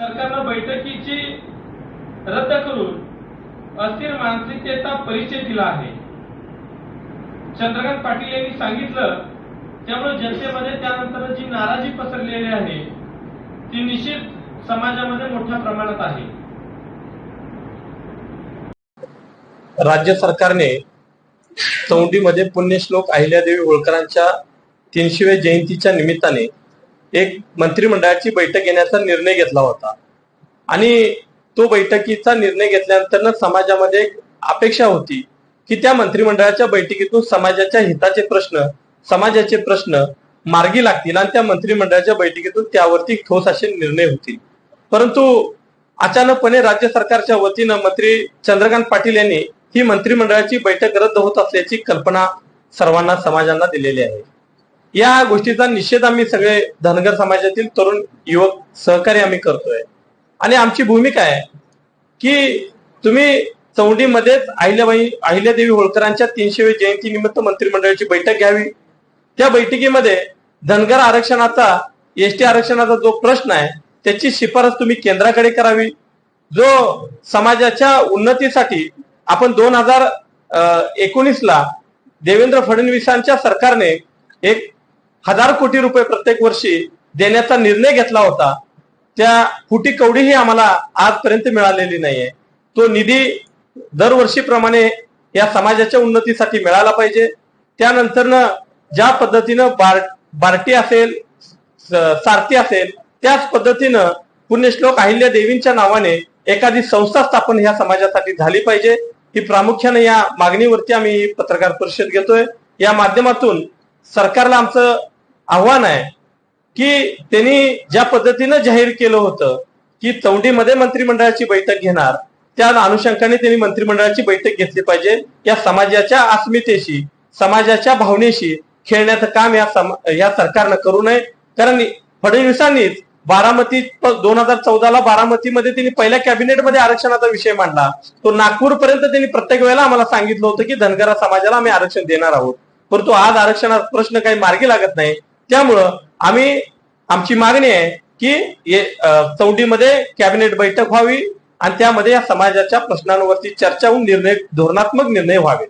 सरकारनं बैठकीची रद्द करून अस्थिर मानसिकतेचा परिचय दिला आहे. चंद्रकांत पाटील यांनी सांगितलं त्यामुळे जनतेमध्ये त्यानंतर जी नाराजी पसरलेली आहे ती निश्चित समाजामध्ये मोठ्या प्रमाणात आहे. राज्य सरकारने चौंडीमध्ये पुण्यश्लोक अहिल्यादेवी होळकरांच्या तीनशेव्या जयंतीच्या निमित्ताने एक मंत्रिमंडळाची बैठक घेण्याचा निर्णय घेतला होता. आणि तो बैठकीचा निर्णय घेतल्यानंतर समाजामध्ये एक अपेक्षा होती की त्या मंत्रिमंडळाच्या बैठकीतून समाजाच्या हिताचे प्रश्न समाजाचे प्रश्न मार्गी लागतील आणि त्या मंत्रिमंडळाच्या बैठकीतून त्यावरती ठोस असे निर्णय होतील. परंतु अचानकपणे राज्य सरकारच्या वतीनं मंत्री चंद्रकांत पाटील यांनी ही मंत्रिमंडळाची बैठक रद्द होत असल्याची कल्पना सर्वांना समाजांना दिलेली आहे. या गोष्टीचा निषेध आम्ही सगळे धनगर समाजातील तरुण युवक सहकार्य आम्ही करतोय. आणि आमची भूमिका आहे की तुम्ही चौंडीमध्येच अहिल्याबाई अहिल्यादेवी होळकरांच्या तीनशेवी जयंती निमित्त मंत्रिमंडळाची बैठक घ्यावी. त्या बैठकीमध्ये धनगर आरक्षणाचा एसटी आरक्षणाचा जो प्रश्न आहे त्याची शिफारस तुम्ही केंद्राकडे करावी. जो समाजाच्या उन्नतीसाठी आपण दोन हजार एकोणीसला देवेंद्र फडणवीसांच्या सरकारने एक हजार कोटी रुपये प्रत्येक वर्षी देण्याचा निर्णय घेतला होता. त्या फुटी कवडीही आम्हाला आजपर्यंत मिळालेली नाहीये. तो निधी दरवर्षीप्रमाणे या समाजाच्या उन्नतीसाठी मिळाला पाहिजे. त्यानंतरनं ज्या पद्धतीनं बार बार्टी असेल स- सारथी असेल त्याच पद्धतीनं पुण्यश्लोक अहिल्या देवींच्या नावाने एखादी संस्था स्थापन ह्या समाजासाठी झाली पाहिजे. ही प्रामुख्याने या मागणीवरती आम्ही पत्रकार परिषद घेतोय. या माध्यमातून सरकारला आमचं आव्हान आहे की त्यांनी ज्या पद्धतीनं जाहीर केलं होतं की चौंडीमध्ये मंत्रिमंडळाची बैठक घेणार त्या अनुषंगाने त्यांनी मंत्रिमंडळाची बैठक घेतली पाहिजे. या समाजाच्या अस्मितेशी समाजाच्या भावनेशी खेळण्याचं काम या सम या सरकारनं करू नये. कारण फडणवीसांनीच बारामती दोन हजार चौदाला बारामतीमध्ये त्यांनी पहिल्या कॅबिनेटमध्ये आरक्षणाचा विषय मांडला. तो नागपूरपर्यंत त्यांनी प्रत्येक वेळेला आम्हाला सांगितलं होतं की धनगरा समाजाला आम्ही आरक्षण देणार आहोत. परंतु आज आरक्षणाचा प्रश्न काही मार्गी लागत नाही. त्यामुळं आम्ही आमची मागणी आहे की चौंडीमध्ये कॅबिनेट बैठक व्हावी आणि त्यामध्ये या समाजाच्या प्रश्नांवरती चर्चा होऊन निर्णय धोरणात्मक निर्णय व्हावे